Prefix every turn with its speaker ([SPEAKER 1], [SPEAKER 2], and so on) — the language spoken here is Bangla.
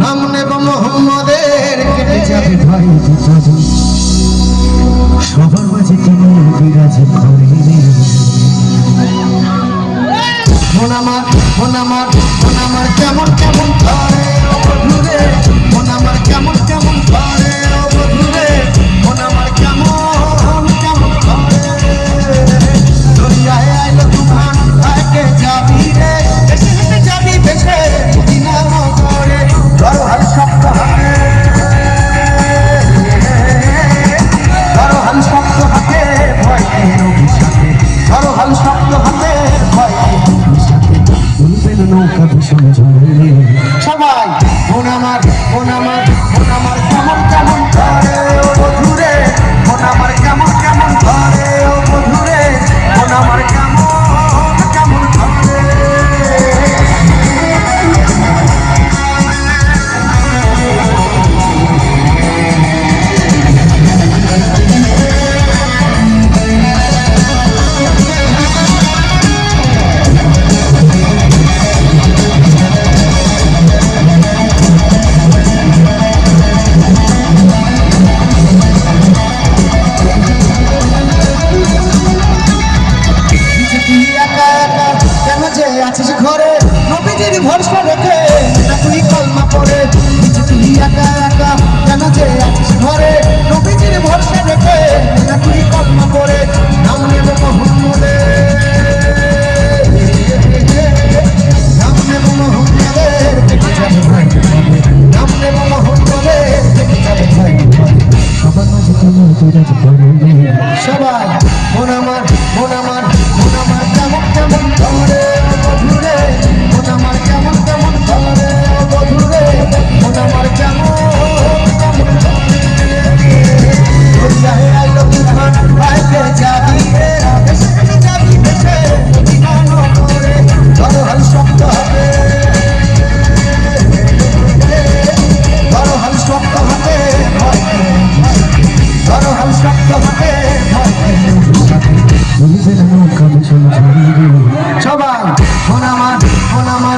[SPEAKER 1] নাম নেব মোহাম্মদের কেটে যাবে ভাই সবার মাঝে তিনি বিরাজ করেন মন আমার মন আমার মন আমার কেমন কেমন করে con amor. ভরসা রেখে তুই কলমা পড়ে তুই একা একা, কেন যে আছিস ঘরে? নবীজির ভরসা রেখে তুই কলমা পড়ে নাম নেব মোহাম্মদে। নাম নেব মোহাম্মদের দেখে যাবে সবাই। এখন আমার